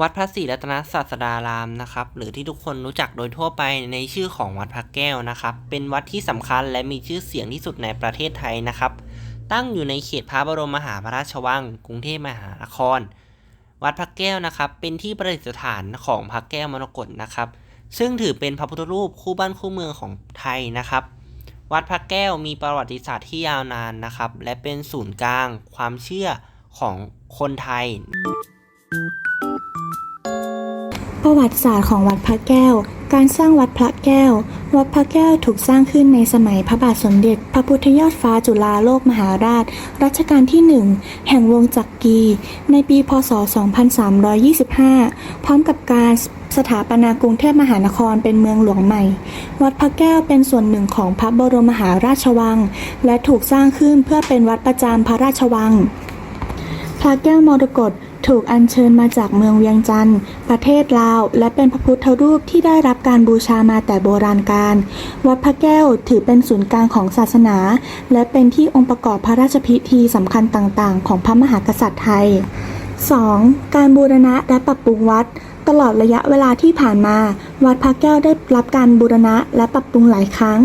วัดพระศรีรัตนศาสดารามนะครับ หรือที่ทุกคนรู้จักโดยทั่วไปในชื่อของวัดพระแก้วนะครับ เป็นวัดที่สำคัญและมีชื่อเสียงที่สุดในประเทศไทยนะครับ ตั้งอยู่ในเขตพระบรมมหาพระราชวัง กรุงเทพมหานคร วัดพระแก้วนะครับ เป็นที่ประดิษฐานของพระแก้วมรกตนะครับ ซึ่งถือเป็นพระพุทธรูปคู่บ้านคู่เมืองของไทยนะครับ วัดพระแก้วมีประวัติศาสตร์ที่ยาวนานนะครับ และเป็นศูนย์กลางความเชื่อของคนไทย ประวัติศาสตร์ของวัดพระแก้ว การสร้างวัดพระแก้ว วัดพระแก้วถูกสร้างขึ้นในสมัยพระบาทสมเด็จ พระพุทธยอดฟ้าจุฬาโลกมหาราช รัชกาลที่หนึ่งแห่งวงจักรี ในปี พศ 2325 พร้อมกับการสถาปนากรุงเทพมหานครเป็นเมืองหลวงใหม่ วัดพระแก้วเป็นส่วนหนึ่งของพระบรมมหาราชวัง และถูกสร้างขึ้นเพื่อเป็นวัดประจำพระราชวังพระแก้วมรกต ถูกอัญเชิญมาจากเมืองเวียงจันทร์ ประเทศลาว และเป็นพระพุทธรูปที่ได้รับการบูชามาแต่โบราณกาลวัดพระแก้วถือเป็นศูนย์กลางของศาสนา และเป็นที่องค์ประกอบพระราชพิธีสำคัญต่างๆ ของพระมหากษัตริย์ไทย 2. การบูรณะและปรับปรุงวัด ตลอดระยะเวลาที่ผ่านมา วัดพระแก้วได้รับการบูรณะและปรับปรุงหลายครั้ง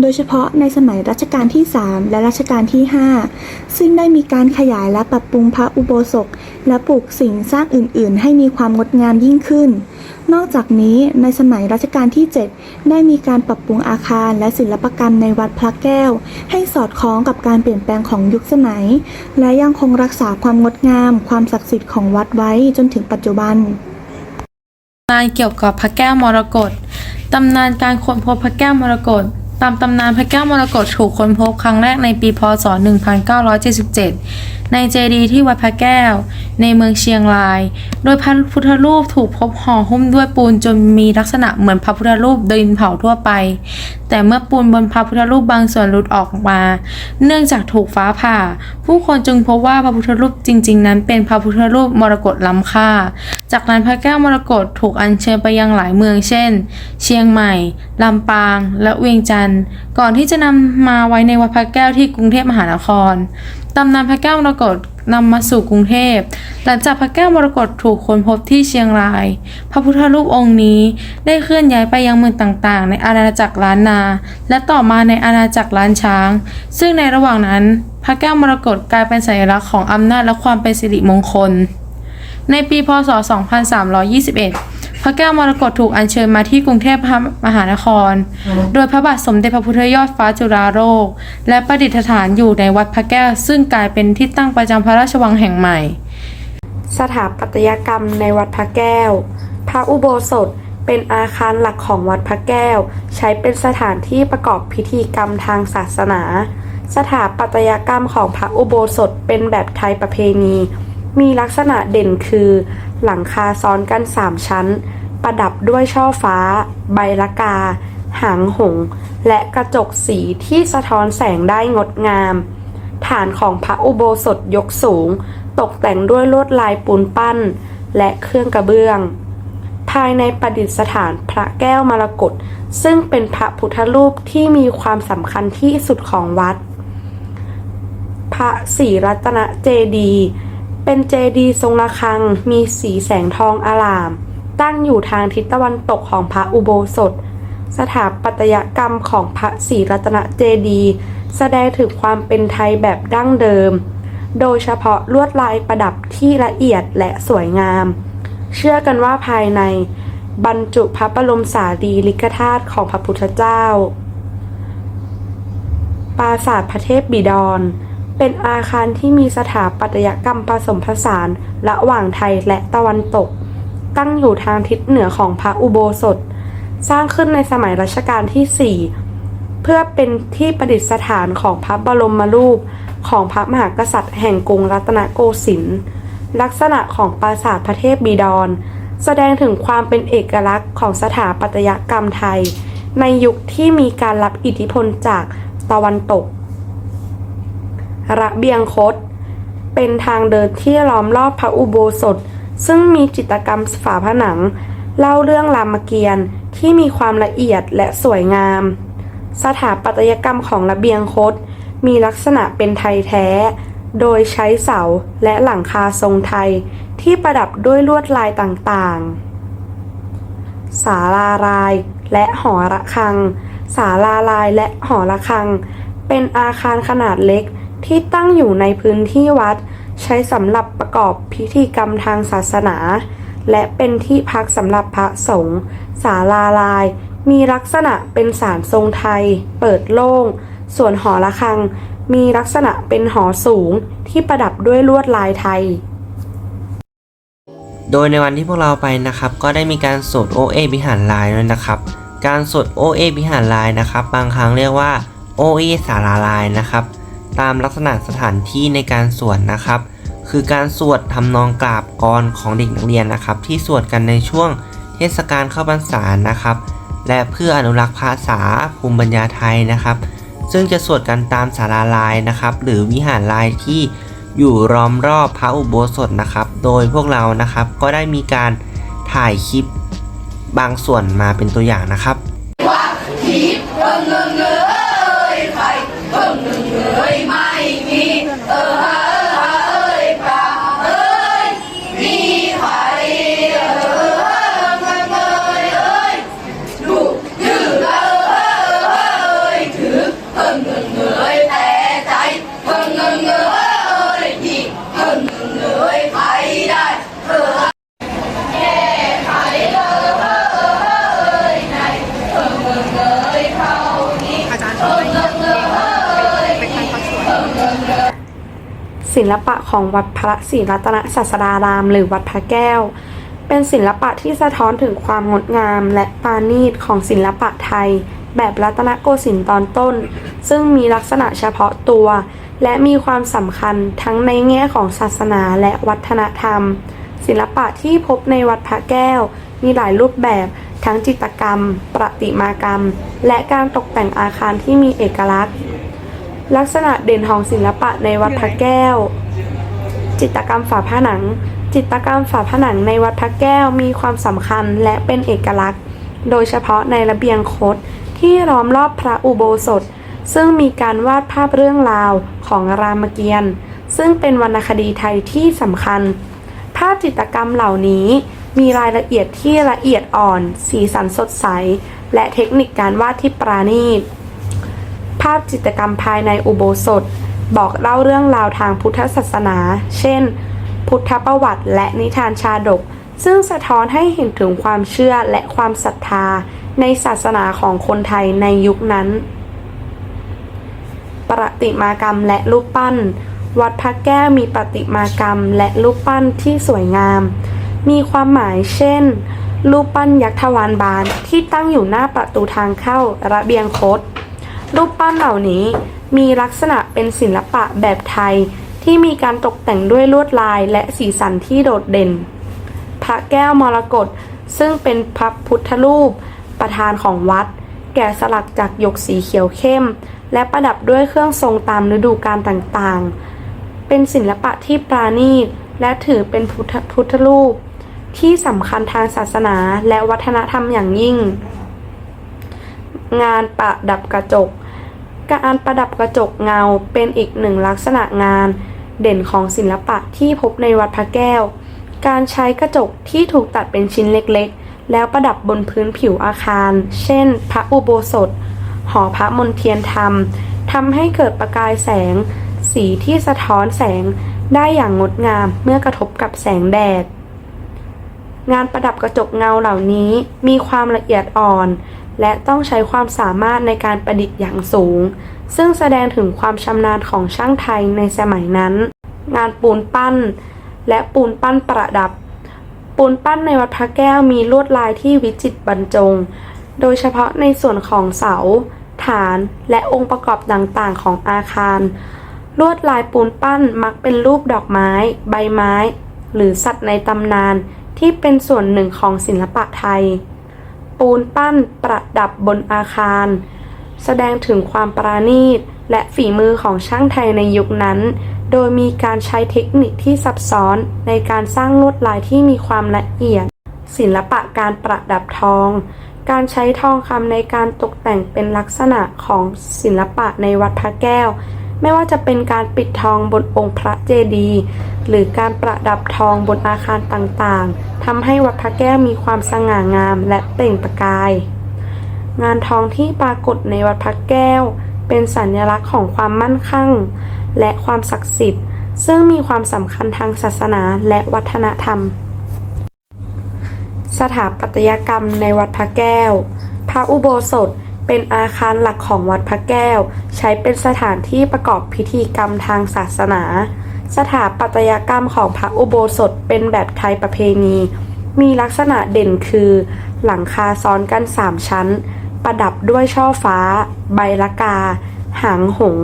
โดยเฉพาะในสมัยรัชกาลที่ 3 และรัชกาลที่ 5 ซึ่งได้มีการขยายและปรับปรุงพระอุโบสถ และปลูกสิ่งสร้างอื่น ๆ ให้มีความงดงามยิ่งขึ้น นอกจากนี้ในสมัยรัชกาลที่ 7 ได้มีการปรับปรุงอาคารและศิลปกรรมในวัดพระแก้ว ให้สอดคล้องกับการเปลี่ยนแปลงของยุคสมัย และยังคงรักษาความงดงาม ความศักดิ์สิทธิ์ของวัดไว้จนถึงปัจจุบันำนานเกี่ยวกับพระแก้วมรกต ตำนานการค้นพบพระแก้วมรกต ตามตำนานพระแก้วมรกตถูกค้นพบครั้งแรกในปีพศ 1977 ในเจดีย์ที่วัดพระแก้ว ในเมืองเชียงราย โดยพระพุทธรูปถูกพบห่อหุ้มด้วยปูนจนมีลักษณะเหมือนพระพุทธรูปดินเผาทั่วไป แต่เมื่อปูนบนพระพุทธรูปบางส่วนหลุดออกมา เนื่องจากถูกฟ้าผ่า ผู้คนจึงพบว่าพระพุทธรูปจริง ๆ นั้นเป็นพระพุทธรูปมรกตล้ำค่า จากนั้นพระแก้วมรกตถูกอัญเชิญไปยังหลายเมืองเช่น เชียงใหม่ ลำปาง และเวียงจันทร์ ก่อนที่จะนำมาไว้ในวัดพระแก้วที่กรุงเทพมหานครตำนานพระแก้วมรกตนำมาสู่กรุงเทพ หลังจากพระแก้วมรกตถูกค้นพบที่เชียงราย พระพุทธรูปองค์นี้ได้เคลื่อนย้ายไปยังเมืองต่างๆ ในอาณาจักรล้านนา และต่อมาในอาณาจักรล้านช้าง ซึ่งในระหว่างนั้น พระแก้วมรกตกลายเป็นสัญลักษณ์ของอำนาจและความเป็นสิริมงคล ในปีพศ 2321 พระแก้วมรกตถูกอัญเชิญมาที่กรุงเทพมหานคร โดยพระบาทสมเด็จพระพุทธยอดฟ้าจุฬาโลกและประดิษฐานอยู่ในวัดพระแก้ว ซึ่งกลายเป็นที่ตั้งประจำพระราชวังแห่งใหม่ สถาปัตยกรรมในวัดพระแก้ว พระอุโบสถเป็นอาคารหลักของวัดพระแก้ว ใช้เป็นสถานที่ประกอบพิธีกรรมทางศาสนา สถาปัตยกรรมของพระอุโบสถเป็นแบบไทยประเพณี มีลักษณะเด่นคือ หลังคาซ้อนกันสามชั้น ประดับด้วยช่อฟ้า ใบละกา หางหง และกระจกสีที่สะท้อนแสงได้งดงาม ฐานของพระอุโบสถยกสูง ตกแต่งด้วยลวดลายปูนปั้น และเครื่องกระเบื้อง ภายในประดิษฐานพระแก้วมรกตซึ่งเป็นพระพุทธรูปที่มีความสำคัญที่สุดของวัด พระศรีรัตนเจดีย์ เป็นเจดีย์ทรงระฆัง มีสีแสงทองอลาม ตั้งอยู่ทางทิศตะวันตกของพระอุโบสถ สถาปัตยกรรมของพระศรีรัตนเจดีย์แสดงถึงความเป็นไทยแบบดั้งเดิม โดยเฉพาะลวดลายประดับที่ละเอียดและสวยงาม เชื่อกันว่าภายใน บรรจุพระบรมสารีริกธาตุของพระพุทธเจ้า ปราสาทพระเทพบิดร เป็นอาคารที่มีสถาปัตยกรรมผสมผสานระหว่างไทยและตะวันตก ตั้งอยู่ทางทิศเหนือของพระอุโบสถ สร้างขึ้นในสมัยรัชกาลที่ 4 เพื่อเป็นที่ประดิษฐานของพระบรมรูป ของพระมหากษัตริย์แห่งกรุงรัตนโกสินทร์ลักษณะของปราสาทพระเทพบิดร แสดงถึงความเป็นเอกลักษณ์ของสถาปัตยกรรมไทย ในยุคที่มีการรับอิทธิพลจากตะวันตก ระเบียงคดเป็นทางเดินที่ล้อมรอบพระอุโบสถ ซึ่งมีจิตรกรรมฝาผนัง เล่าเรื่องรามเกียรติ์ที่มีความละเอียดและสวยงาม สถาปัตยกรรมของระเบียงคดมีลักษณะเป็นไทยแท้ โดยใช้เสาและหลังคาทรงไทยที่ประดับด้วยลวดลายต่างๆศาลารายและหอระฆังศาลาลายและหอระฆัง เป็นอาคารขนาดเล็ก ที่ตั้งอยู่ในพื้นที่วัด ใช้สำหรับประกอบพิธีกรรมทางศาสนา และเป็นที่พักสำหรับพระสงฆ์ศาลาลาย มีลักษณะเป็นศาลทรงไทย เปิดโล่ง ส่วนหอระฆัง มีลักษณะเป็นหอสูงที่ประดับด้วยลวดลายไทยโดยในวันที่พวกเราไปนะครับ ก็ได้มีการสวดโอเอบิหารลายด้วยนะครับ การสวดโอเอบิหารลายนะครับ บางครั้งเรียกว่าโอเอสาราลายนะครับ ตามลักษณะสถานที่ในการสวดนะครับ คือการสวดทำนองกราบกรของเด็กนักเรียนนะครับ ที่สวดกันในช่วงเทศกาลเข้าพรรษานะครับ และเพื่ออนุรักษ์ภาษาภูมิปัญญาไทยนะครับ ซึ่งจะสวดกันตามศาลาลายนะครับ หรือวิหารลายที่อยู่ล้อมรอบพระอุโบสถนะครับ โดยพวกเรานะครับก็ได้มีการถ่ายคลิปบางส่วนมาเป็นตัวอย่างนะครับ ศิลปะของวัดพระศรีรัตนศาสดาราม หรือวัดพระแก้ว เป็นศิลปะที่สะท้อนถึงความงดงามและปราณีตของศิลปะไทย แบบรัตนโกสินทร์ตอนต้น ซึ่งมีลักษณะเฉพาะตัว และมีความสำคัญทั้งในแง่ของศาสนาและวัฒนธรรม ศิลปะที่พบในวัดพระแก้ว มีหลายรูปแบบทั้งจิตรกรรม ประติมากรรม และการตกแต่งอาคารที่มีเอกลักษณ์ ลักษณะเด่นของศิลปะในวัดพระแก้ว จิตรกรรมฝาผนัง จิตรกรรมฝาผนังในวัดพระแก้วมีความสำคัญและเป็นเอกลักษณ์ โดยเฉพาะในระเบียงคดที่ล้อมรอบพระอุโบสถ ซึ่งมีการวาดภาพเรื่องราวของรามเกียรติ์ซึ่งเป็นวรรณคดีไทยที่สำคัญ ภาพจิตรกรรมเหล่านี้มีรายละเอียดที่ละเอียดอ่อน สีสันสดใส และเทคนิคการวาดที่ปราณีต ภาพจิตรกรรมภายในอุโบสถ บอกเล่าเรื่องราวทางพุทธศาสนา เช่น พุทธประวัติและนิทานชาดก ซึ่งสะท้อนให้เห็นถึงความเชื่อและความศรัทธา ในศาสนาของคนไทยในยุคนั้น ประติมากรรมและรูปปั้น วัดพระแก้วมีประติมากรรมและรูปปั้นที่สวยงาม มีความหมายเช่นรูปปั้นยักษ์ทวารบานที่ตั้งอยู่หน้าประตูทางเข้าระเบียงคด รูปปั้นเหล่านี้มีลักษณะเป็นศิลปะแบบไทยที่มีการตกแต่งด้วยลวดลายและสีสันที่โดดเด่น พระแก้วมรกตซึ่งเป็นพระพุทธรูป ประธานของวัด แกะสลักจากหยกสีเขียวเข้ม และประดับด้วยเครื่องทรงตามฤดูกาลต่างๆ เป็นศิลปะที่ปราณีตและถือเป็นพุทธพุทธรูป ที่สำคัญทางศาสนาและวัฒนธรรมอย่างยิ่ง งานประดับกระจก การประดับกระจกเงาเป็นอีกหนึ่งลักษณะงาน เด่นของศิลปะที่พบในวัดพระแก้ว การใช้กระจกที่ถูกตัดเป็นชิ้นเล็กๆ แล้วประดับบนพื้นผิวอาคาร เช่น พระอุโบสถ หอพระมนเทียนธรรมทำให้เกิดประกายแสง สีที่สะท้อนแสงได้อย่างงดงามเมื่อกระทบกับแสงแดด งานประดับกระจกเงาเหล่านี้มีความละเอียดอ่อน และต้องใช้ความสามารถในการประดิษฐ์อย่างสูง ซึ่งแสดงถึงความชำนาญของช่างไทยในสมัยนั้น งานปูนปั้น และปูนปั้นประดับ ปูนปั้นในวัดพระแก้วมีลวดลายที่วิจิตรบรรจง โดยเฉพาะในส่วนของเสา ฐานและองค์ประกอบต่างๆของอาคาร ลวดลายปูนปั้นมักเป็นรูปดอกไม้ ใบไม้ หรือสัตว์ในตำนานที่เป็นส่วนหนึ่งของศิลปะไทย ปูนปั้นประ ดับบนอาคาร แสดงถึงความปราณีต และฝีมือของช่างไทยในยุคนั้น โดยมีการใช้เทคนิคที่ซับซ้อนในการสร้างลวดลายที่มีความละเอียด ศิลปะการประดับทอง การใช้ทองคำในการตกแต่งเป็นลักษณะของศิลปะในวัดพระแก้วไม่ว่าจะเป็นการปิดทองบนองค์พระเจดีย์หรือการประดับทองบนอาคารต่างๆทำให้วัดพระแก้วมีความสง่างามและเปล่งประกาย งานทองที่ปรากฏในวัดพระแก้ว เป็นสัญลักษณ์ของความมั่นคงและความศักดิ์สิทธิ์ ซึ่งมีความสำคัญทางศาสนาและวัฒนธรรม สถาปัตยกรรมในวัดพระแก้ว พระอุโบสถเป็นอาคารหลักของวัดพระแก้ว ใช้เป็นสถานที่ประกอบพิธีกรรมทางศาสนา สถาปัตยกรรมของพระอุโบสถเป็นแบบไทยประเพณี มีลักษณะเด่นคือ หลังคาซ้อนกันสามชั้น ประดับด้วยช่อฟ้า ใบละกา หางหง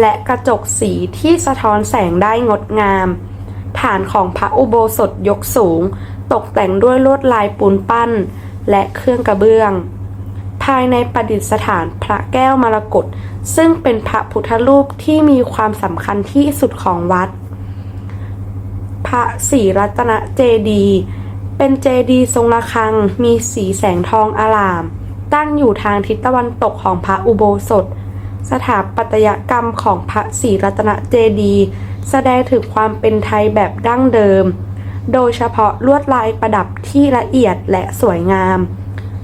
และกระจกสีที่สะท้อนแสงได้งดงาม ฐานของพระอุโบสถยกสูง ตกแต่งด้วยลวดลายปูนปั้น และเครื่องกระเบื้อง ภายในประดิษฐานพระแก้วมรกตซึ่งเป็นพระพุทธรูปที่มีความสำคัญที่สุดของวัด พระศรีรัตนเจดีย์เป็นเจดีย์ทรงระฆัง มีสีแสงทองอลาม ตั้งอยู่ทางทิศตะวันตกของพระอุโบสถ สถาปัตยกรรมของพระศรีรัตนเจดีย์แสดงถึงความเป็นไทยแบบดั้งเดิม โดยเฉพาะลวดลายประดับที่ละเอียดและสวยงาม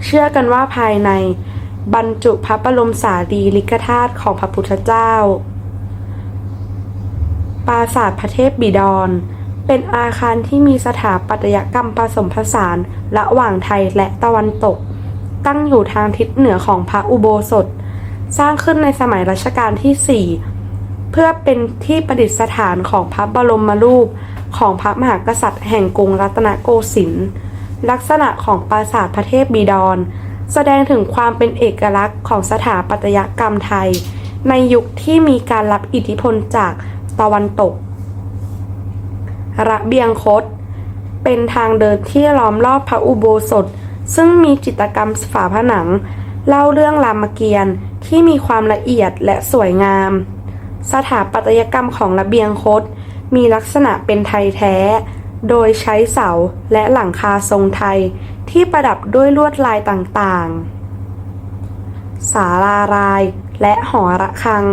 เชื่อกันว่าภายใน บรรจุพระบรมสารีริกธาตุของพระพุทธเจ้า ปราสาทพระเทพบิดร เป็นอาคารที่มีสถาปัตยกรรมผสมผสานระหว่างไทยและตะวันตก ตั้งอยู่ทางทิศเหนือของพระอุโบสถ สร้างขึ้นในสมัยรัชกาลที่ 4 เพื่อเป็นที่ประดิษฐานของพระบรมรูปของพระมหากษัตริย์แห่งกรุงรัตนโกสินทร์ลักษณะของปราสาทพระเทพบิดร แสดงถึงความเป็นเอกลักษณ์ของสถาปัตยกรรมไทย ในยุคที่มีการรับอิทธิพลจากตะวันตก ระเบียงคดเป็นทางเดินที่ล้อมรอบพระอุโบสถ ซึ่งมีจิตรกรรมฝาผนัง เล่าเรื่องรามเกียรติ์ที่มีความละเอียดและสวยงาม สถาปัตยกรรมของระเบียงคดมีลักษณะเป็นไทยแท้ โดยใช้เสาและหลังคาทรงไทยที่ประดับด้วยลวดลายต่างๆศาลารายและหอระฆัง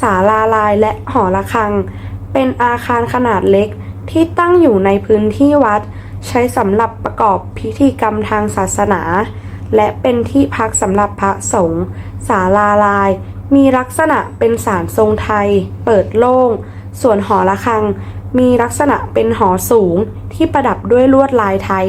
ศาลารายและหอระฆัง เป็นอาคารขนาดเล็กที่ตั้งอยู่ในพื้นที่วัด ใช้สำหรับประกอบพิธีกรรมทางศาสนา และเป็นที่พักสำหรับพระสงฆ์ศาลาลาย มีลักษณะเป็นศาลทรงไทย เปิดโล่ง ส่วนหอระฆัง มีลักษณะเป็นหอสูงที่ประดับด้วยลวดลายไทย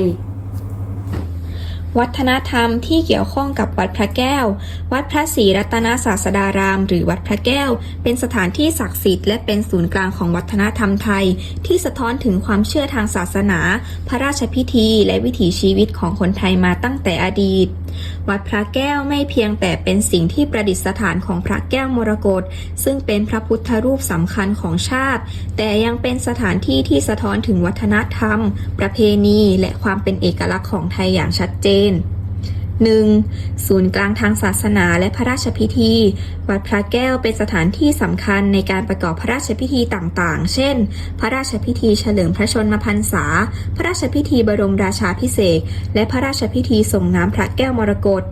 วัฒนธรรมที่เกี่ยวข้องกับวัดพระแก้ว วัดพระศรีรัตนศาสดาราม หรือวัดพระแก้ว เป็นสถานที่ศักดิ์สิทธิ์และเป็นศูนย์กลางของวัฒนธรรมไทย ที่สะท้อนถึงความเชื่อทางศาสนา พระราชพิธี และวิถีชีวิตของคนไทยมาตั้งแต่อดีตวัดพระแก้วไม่เพียงแต่เป็นสิ่งที่ประดิษฐานของพระแก้วมรกตซึ่งเป็นพระพุทธรูปสำคัญของชาติ แต่ยังเป็นสถานที่ที่สะท้อนถึงวัฒนธรรม ประเพณี และความเป็นเอกลักษณ์ของไทยอย่างชัดเจน 1. ศูนย์กลางทางศาสนาและพระราชพิธี วัดพระแก้วเป็นสถานที่สำคัญในการประกอบพระราชพิธีต่างๆ เช่น พระราชพิธีเฉลิมพระชนมพรรษา พระราชพิธีบรมราชาพิเศษ และพระราชพิธีส่งน้ำพระแก้วมรกต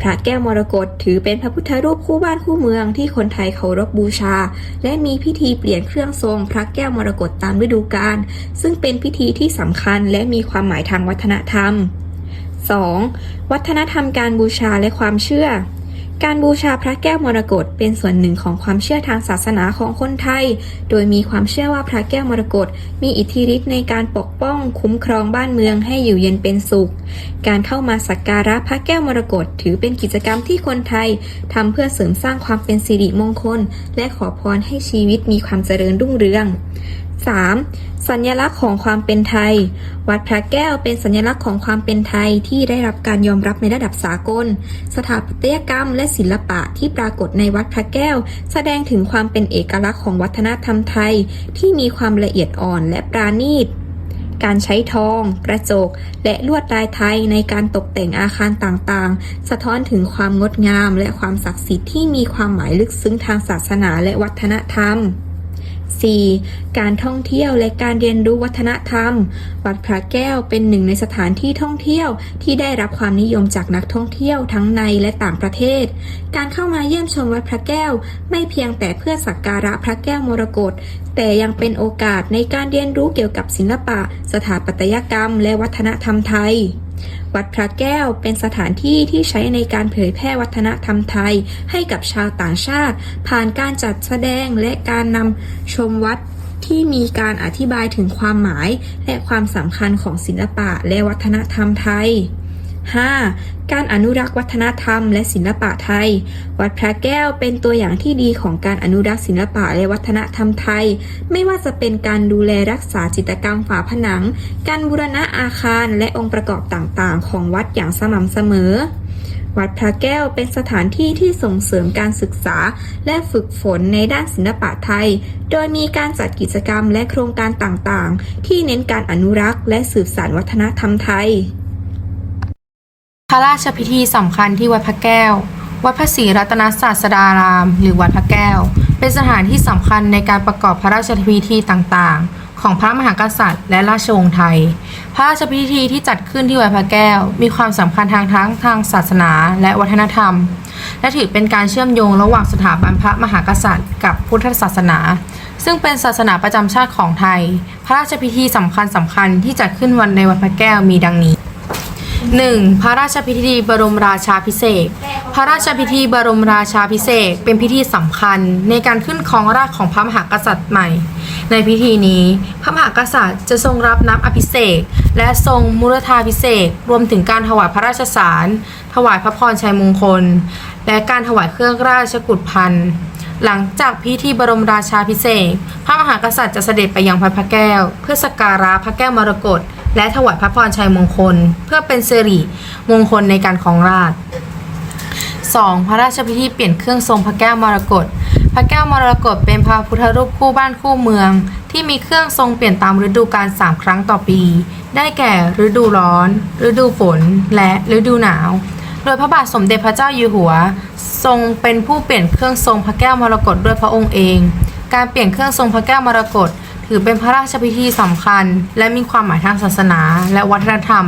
พระแก้วมรกตถือเป็นพระพุทธรูปคู่บ้านคู่เมืองที่คนไทยเคารพบูชา และมีพิธีเปลี่ยนเครื่องทรง พระแก้วมรกตตามฤดูกาลซึ่งเป็นพิธีที่สำคัญและมีความหมายทางวัฒนธรรม 2. วัฒนธรรมการบูชาและความเชื่อ การบูชาพระแก้วมรกตเป็นส่วนหนึ่งของความเชื่อทางศาสนาของคนไทย โดยมีความเชื่อว่าพระแก้วมรกตมีอิทธิฤทธิ์ในการปกป้องคุ้มครองบ้านเมืองให้อยู่เย็นเป็นสุข การเข้ามาสักการะพระแก้วมรกตถือเป็นกิจกรรมที่คนไทยทำเพื่อเสริมสร้างความเป็นสิริมงคล และขอพรให้ชีวิตมีความเจริญรุ่งเรือง 3. สัญลักษณ์ของความเป็นไทย วัดพระแก้วเป็นสัญลักษณ์ของความเป็นไทยที่ได้รับการยอมรับในระดับสากล สถาปัตยกรรมและศิลปะที่ปรากฏในวัดพระแก้ว แสดงถึงความเป็นเอกลักษณ์ของวัฒนธรรมไทย ที่มีความละเอียดอ่อนและปราณีตการใช้ทอง กระจก และลวดลายไทยในการตกแต่งอาคารต่างๆ สะท้อนถึงความงดงามและความศักดิ์สิทธิ์ที่มีความหมายลึกซึ้งทางศาสนาและวัฒนธรรม 4. การท่องเที่ยวและการเรียนรู้วัฒนธรรม วัดพระแก้วเป็นหนึ่งในสถานที่ท่องเที่ยวที่ได้รับความนิยมจากนักท่องเที่ยวทั้งในและต่างประเทศ การเข้ามาเยี่ยมชมวัดพระแก้ว ไม่เพียงแต่เพื่อสักการะพระแก้วมรกต แต่ยังเป็นโอกาสในการเรียนรู้เกี่ยวกับศิลปะ สถาปัตยกรรม และวัฒนธรรมไทย วัดพระแก้วเป็นสถานที่ที่ใช้ในการเผยแพร่วัฒนธรรมไทยให้กับชาวต่างชาติ ผ่านการจัดแสดงและการนำชมวัดที่มีการอธิบายถึงความหมายและความสำคัญของศิลปะและวัฒนธรรมไทย 5. การอนุรักษ์วัฒนธรรมและศิลปะไทย วัดพระแก้วเป็นตัวอย่างที่ดีของการอนุรักษ์ศิลปะและวัฒนธรรมไทย ไม่ว่าจะเป็นการดูแลรักษาจิตรกรรมฝาผนัง การบูรณะอาคารและองค์ประกอบต่างๆ ของวัดอย่างสม่ำเสมอ วัดพระแก้วเป็นสถานที่ที่ส่งเสริมการศึกษาและฝึกฝนในด้านศิลปะไทย โดยมีการจัดกิจกรรมและโครงการต่างๆ ที่เน้นการอนุรักษ์และสืบสานวัฒนธรรมไทย ระราชพิธีสำคัญที่วัดพระแก้ว วัดพระศรีรัตนศาสดาราม หรือวัดพระแก้ว เป็นสถานที่สำคัญในการประกอบพระราชพิธีต่างๆ ของพระมหากษัตริย์ และราชวงศ์ไทย พระราชพิธีที่จัดขึ้นที่วัดพระแก้ว มีความสำคัญทางทั้งทางศาสนาและวัฒนธรรม และถือเป็นการเชื่อมโยงระหว่างสถาบันพระมหากษัตริย์ กับพุทธศาสนา ซึ่งเป็นศาสนาประจำชาติของไทย พระราชพิธีสำคัญสคัญๆที่จัดขึ้นวันในวัดพระแก้วมีดังนี้ 1. พระราชพิธีบรมราชาพิเศษ พระราชพิธีบรมราชาพิเศษเป็นพิธีสำคัญในการขึ้นครองราชของพระมหากษัตริย์ใหม่ ในพิธีนี้ พระมหากษัตริย์จะทรงรับน้ำอภิเษกและทรงมุรธาพิเศษกรวมถึงการถวายพระราชสาร ถวายพระพรชัยมงคล และการถวายเครื่องราชกุฏพันธ์หลังจากพิธีบรมราชาพิเศษ พระมหากษัตริย์จะเสด็จไปยังพระพระแก้ว เพื่อสักการะพระแก้วมรกต และถวายพระพรชัยมงคล เพื่อเป็นสิริมงคลในการครองราช 2. พระราชพิธีเปลี่ยนเครื่องทรงพระแก้วมรกต พระแก้วมรกตเป็นพระพุทธรูปคู่บ้านคู่เมือง ที่มีเครื่องทรงเปลี่ยนตามฤดูกาล3ครั้งต่อปี ได้แก่ฤดูร้อน ฤดูฝน และฤดูหนาว โดยพระบาทสมเด็จพระเจ้าอยู่หัว ทรงเป็นผู้เปลี่ยนเครื่องทรงพระแก้วมรกตด้วยพระองค์เอง การเปลี่ยนเครื่องทรงพระแก้วมรกต ถือเป็นพระราชพิธีสำคัญ และมีความหมายทางศาสนา และวัฒนธรรม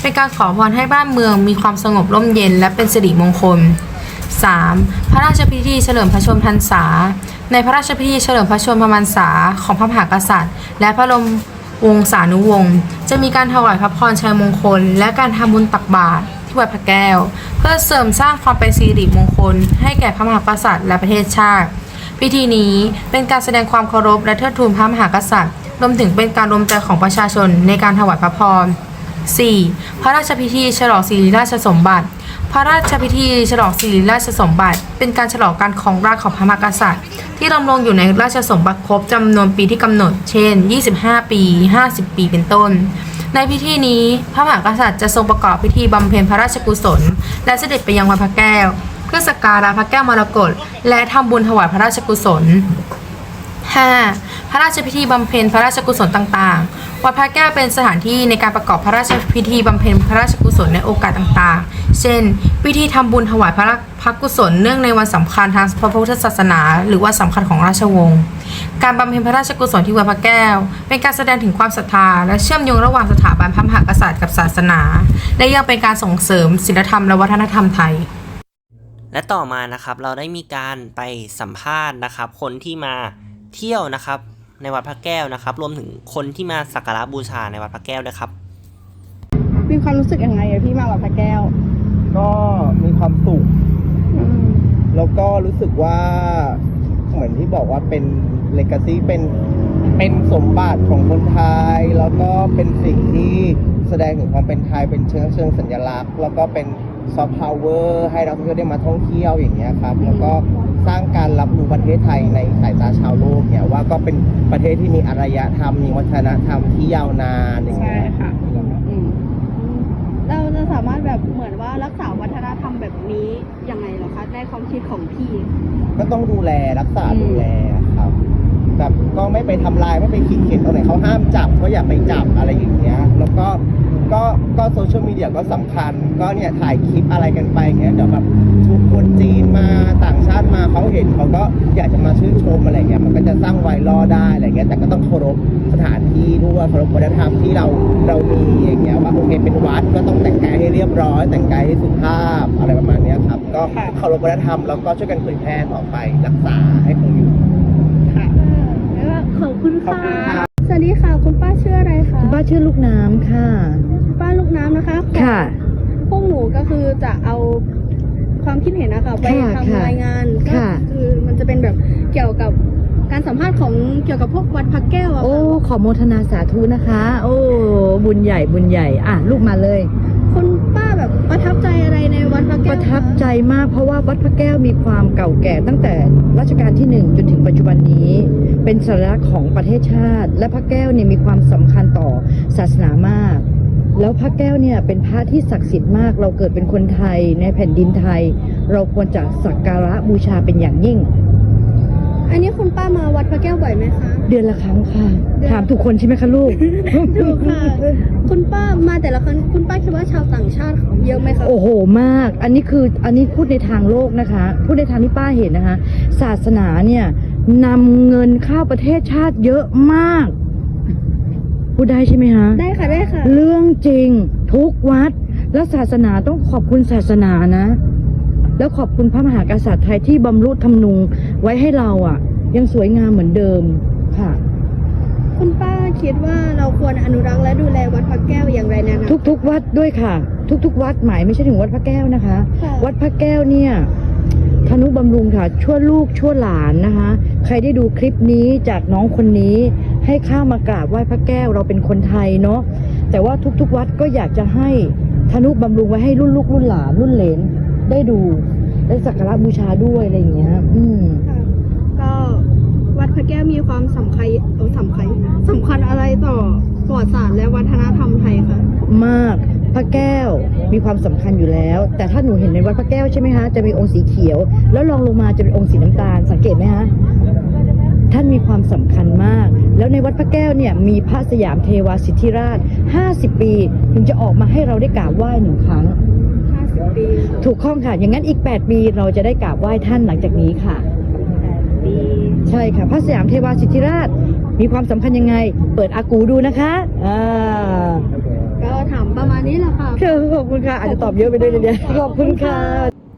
เป็นการขอพรให้บ้านเมืองมีความสงบร่มเย็น และเป็นสิริมงคล 3. พระราชพิธีเฉลิมพระชนมพรรษา ในพระราชพิธีเฉลิมพระชนมพรรษาของพระมหากษัตริย์ และพระบรมวงศานุวงศ์จะมีการถวายพระพรชัยมงคล และการทำบุญตักบาตรที่วัดพระแก้ว เพื่อเสริมสร้างความเป็นสิริมงคล ให้แก่พระมหากษัตริย์และประเทศชาติ พิธีนี้เป็นการแสดงความเคารพและเทิดทูนพระมหากษัตริย์ รวมถึงเป็นการรวมใจของประชาชนในการถวายพระพร 4. พระราชพิธีฉลองสิริราชสมบัติ พระราชพิธีฉลองสิริราชสมบัติ เป็นการฉลองการครองราชของพระมหากษัตริย์ ที่ดำรงอยู่ในราชสมบัติครบจำนวนปีที่กำหนด เช่น 25 ปี 50 ปีเป็นต้น ในพิธีนี้พระมหากษัตริย์จะทรงประกอบพิธีบำเพ็ญพระราชกุศล และเสด็จไปยังวัดพระแก้ว พื่อสักการะพระแก้วมรกตและทำบุญถวายพระราชกุศล 5. พระราชพิธีบำเพ็ญพระราชกุศลต่างๆ วัดพระแก้วเป็นสถานที่ในการประกอบพระราชพิธีบำเพ็ญพระราชกุศลในโอกาสต่างๆ เช่น พิธีทำบุญถวายพระพระกุศลเนื่องในวันสำคัญทางพระพุทธศาสนา หรือวันสำคัญของราชวงศ์ การบำเพ็ญพระราชกุศลที่วัดพระแก้ว เป็นการแสดงถึงความศรัทธา และเชื่อมโยงระหว่างสถาบันพระมหากษัตริย์กับศาสนา และยังเป็นการส่งเสริมศีลธรรมและวัฒนธรรมไทย และต่อมานะครับเราได้มีการไปสัมภาษณ์นะครับ คนที่มาเที่ยวนะครับ ในวัดพระแก้วนะครับ รวมถึงคนที่มาสักการะบูชาในวัดพระแก้วด้วยครับมีความรู้สึกยังไงอะพี่มาวัดพระแก้ว ก็มีความสุขแล้วก็รู้สึกว่าเหมือนที่บอกว่าเป็นเลกาซีเป็น เป็นสมบัติของคนไทย แล้วก็เป็นสิ่งที่แสดงถึงความเป็นไทยเป็นเชิงเชิงสัญลักษณ์ แล้วก็เป็นซอฟต์พาวเวอร์ให้นักท่องเที่ยวได้มาท่องเที่ยวอย่างเงี้ยครับ แล้วก็สร้างการรับรู้ประเทศไทยในสายตาชาวโลกเนี่ยว่าก็เป็นประเทศที่มีอารยธรรม มีวัฒนธรรมที่ยาวนานอย่างใช่เงี้ยค่ะ อืมเราจะสามารถแบบเหมือนว่ารักษาวัฒนธรรมแบบนี้ยังไงเหรอคะในความคิดของพี่ ก็ต้องดูแลรักษาอืมดูแลครับ แบบก็ไม่ไปทำลายไม่ไปขีดเขียนตรงไหนเขาห้ามจับก็อย่าไปจับอะไรอย่างเงี้ยแล้วก็ก็ก็โซเชียลมีเดียก็สำคัญ ก็เนี่ยถ่ายคลิปอะไรกันไปอย่างเงี้ยเดี๋ยวแบบทุกคนจีนมาต่างชาติมาเขาเห็นเขาก็อยากจะมาชื่นชมอะไรเงี้ยมันก็จะสร้างไวรัลได้อะไรเงี้ยแต่ก็ต้องเคารพสถานที่ด้วยเคารพวัฒนธรรมที่เราเรามีอย่างเงี้ยว่าโอเคเป็นวัดก็ต้องแต่งกายให้เรียบร้อย แต่งกายให้สุภาพอะไรประมาณนี้ครับก็เคารพวัฒนธรรมแล้วก็ช่วยกันเผยแพร่ต่อไปรักษาให้คงอยู่ ขอบคุณขอบค่ะคุณครับสวัสดีค่ะ คุณป้าชื่ออะไรคะป้าชื่อลูกน้ำค่ะ ป้าลูกน้ำนะคะ ค่ะ พวกหนูก็คือจะเอาความคิดเห็นนะคะไปค่ะทำรายงานก็ค่ะคือมันจะเป็นแบบเกี่ยวกับ การสัมภาษณ์ของเกี่ยวกับพวกวัดพระแก้วอะโอ้ค่ะขอโมทนาสาธุนะคะ โอ้บุญใหญ่บุญใหญ่อะลูกมาเลย คุณป้าแบบประทับใจอะไรในวัดพระแก้ปวระทับคใจมากเพราะว่าวัดพระแก้วมีความเก่าแก่ตั้งแต่รัชกาลที่หนึ่งจนถึงปัจจุบันนี้ เป็นสัญลักษณ์ของประเทศชาติ และพระแก้วเนี่ยมีความสำคัญต่อศาสนามาก แล้วพระแก้วเนี่ยเป็นพระที่ศักดิ์สิทธิ์มาก เราเกิดเป็นคนไทยในแผ่นดินไทย เราควรจะสักการะบูชาเป็นอย่างยิ่ง อันนี้คุณป้ามาวัดพระแก้วบ่อยไหมคะ เดือนละครั้งค่ะถามทุกคนใช่ไหมคะลูกถูกค่ะ คุณป้ามาแต่ละครั้งคุณป้าคิดว่าชาวต่างชาติเยอะไหมคะ โอ้โหมาก อันนี้คืออันนี้พูดในทางโลกนะคะ พูดในทางที่ป้าเห็นนะคะ ศาสนาเนี่ยนำเงินเข้าประเทศชาติเยอะมาก พูดได้ใช่ไหมคะได้ค่ะได้ค่ะ เรื่องจริงทุกวัด แล้วศาสนาต้องขอบคุณศาสนานะ แล้วขอบคุณพระมหากษัตริย์ไทยที่บำรุทำนุง ไว้ให้เราอะ ยังสวยงามเหมือนเดิมค่ะ คุณป้าคิดว่าเราควรอนุรักษ์และดูแลวัดพระแก้วอย่างไรแนะนำทุกๆวัดด้วยค่ะ ทุกๆ วัดหมายไม่ใช่ถึงวัดพระแก้วนะคะ ค่ะ วัดพระแก้วเนี่ยธนุบำรุงค่ะ ชั่วลูกชั่วหลานนะคะ ใครได้ดูคลิปนี้จากน้องคนนี้ ให้ข้ามากราบไหว้พระแก้วเราเป็นคนไทยเนาะแต่ว่าทุกๆ วัดก็อยากจะให้ธนุบำรุงไว้ให้รุ่นลูกรุ่นหลานรุ่นเหลนได้ดู ได้สักการะบูชาด้วยอะไรอย่างเงี้ย อืมค่ะ ก็วัดพระแก้วมีความสำคัญเออสำคัญสำคัญอะไรต่อประวัติศาสตร์และวัฒนธรรมไทยคะ มากพระแก้วมีความสำคัญอยู่แล้ว แต่ถ้าหนูเห็นในวัดพระแก้วใช่ไหมคะจะมีองค์สีเขียว แล้วลองลงมาจะเป็นองค์สีน้ำตาลสังเกตไหมคะท่านมีความสำคัญมาก แล้วในวัดพระแก้วเนี่ยมีพระสยามเทวาสิทธิราช 50 ปี ถึงจะออกมาให้เราได้กราบไหว้หนึ่งครั้ง 50 ปี ถูกข้องค่ะ อย่างนั้นอีก 8 ปีเราจะได้กราบไหว้ท่านหลังจากนี้ค่ะปี ใช่ค่ะพระสยามเทวาสิทธิราช มีความสำคัญยังไง เปิดอากูดูนะคะอ่าก็ถามประมาณนี้แหละค่ะขอบคุณค่ะ อาจจะตอบเยอะไปด้วยเนี่ยขอบคุณค่ะ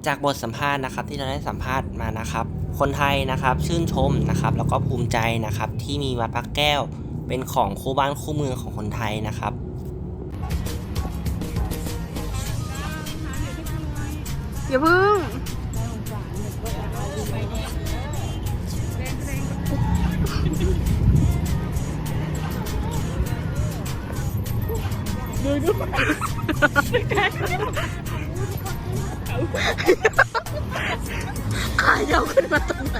จากบทสัมภาษณ์นะครับที่เราได้สัมภาษณ์มานะครับ คนไทยนะครับชื่นชมนะครับแล้วก็ภูมิใจนะครับที่มีวัดพระแก้วเป็นของคู่บ้านคู่เมืองของคนไทยนะครับอย่าพึ่ง ดูดูขายาวขึ้นมาตรงไหน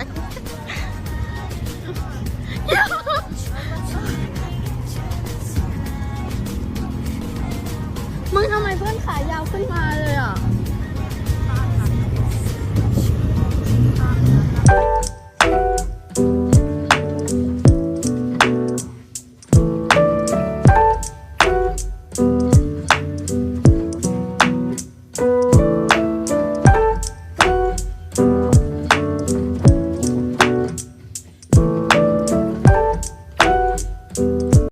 มึงทำไมเพื่อนขายาวขึ้นมาเลยอะ